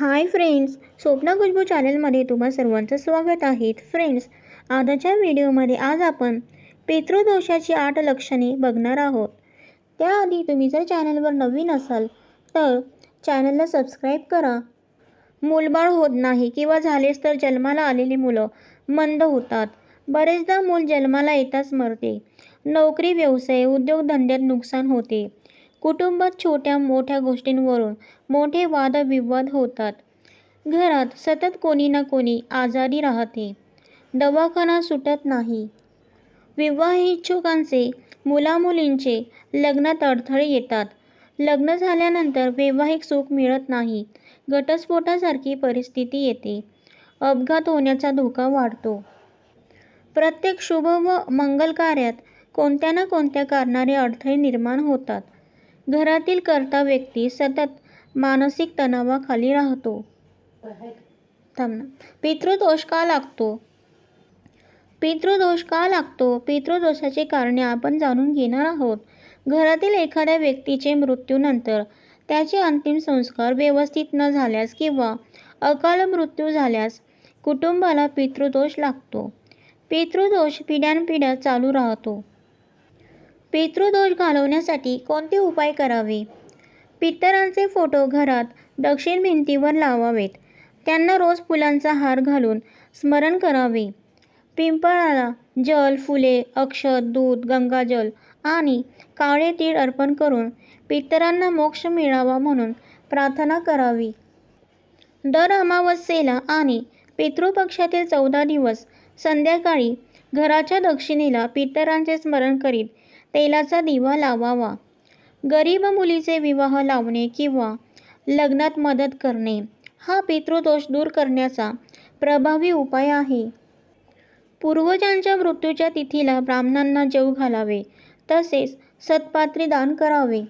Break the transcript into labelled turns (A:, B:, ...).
A: Hi friends Swapna Khushboo चॅनलमध्ये तुम्हा सर्वांचं स्वागत आहे. फ्रेंड्स आजच्या व्हिडिओमध्ये आज आपण पितृदोषाची आठ लक्षणे बघणार आहोत. त्याआधी तुम्ही जर चॅनलवर नवीन असाल तर चॅनलला सबस्क्राईब करा. मूलबाळ होत नाही किंवा झालेच तर जन्माला आलेली मुलं मंद होतात. बरेचदा मूल जन्माला येताच मरते. नोकरी व्यवसाय उद्योगधंद्यात नुकसान होते. कुटुंबात छोट्या मोठ्या गोष्टींवरून मोठे वादविवाद होतात. घरात सतत कोणी ना कोणी आजारी राहते. दवाखाना सुटत नाही. विवाह इच्छुकांचे मुलामुलींचे लग्नात अडथळे येतात. लग्न झाल्यानंतर वैवाहिक सुख मिळत नाही. घटस्फोटासारखी परिस्थिती येते. अपघात होण्याचा धोका वाढतो. प्रत्येक शुभ व मंगल कार्यात कोणत्या ना कोणत्या कारणाने अडथळे निर्माण होतात. घरातील कर्ता व्यक्ती सतत मानसिक तणावाखाली राहतो. पितृदोष का लागतो? पितृदोष का लागतो? पितृदोषाची कारणे आपण जाणून घेणार आहोत. घरातील एखाद्या व्यक्तीचे मृत्यूनंतर त्याचे अंतिम संस्कार व्यवस्थित न झाल्यास किंवा अकाल मृत्यू झाल्यास कुटुंबाला पितृदोष लागतो. पितृदोष पिढ्यानपिढ्या चालू राहतो. पितृदोष घालवण्यासाठी कोणते उपाय करावे? पितरांचे फोटो घरात दक्षिण भिंतीवर लावावेत. त्यांना रोज फुलांचा हार घालून स्मरण करावे. पिंपळाला जल फुले अक्षत दूध गंगाजल आणि काळे तीळ अर्पण करून पितरांना मोक्ष मिळावा म्हणून प्रार्थना करावी. दर अमावस्येला आणि पितृपक्षातील चौदा दिवस संध्याकाळी घराच्या दक्षिणेला पितरांचे स्मरण करीत तेलाचा दिवा लावावा. गरीब मुलीचे विवाह लावणे किंवा लग्नात मदत करणे हा पितृदोष दूर करण्याचा प्रभावी उपाय आहे. पूर्वजांच्या मृत्यूच्या तिथीला ब्राह्मणांना जेव घालावे तसेच सत्पात्री दान करावे.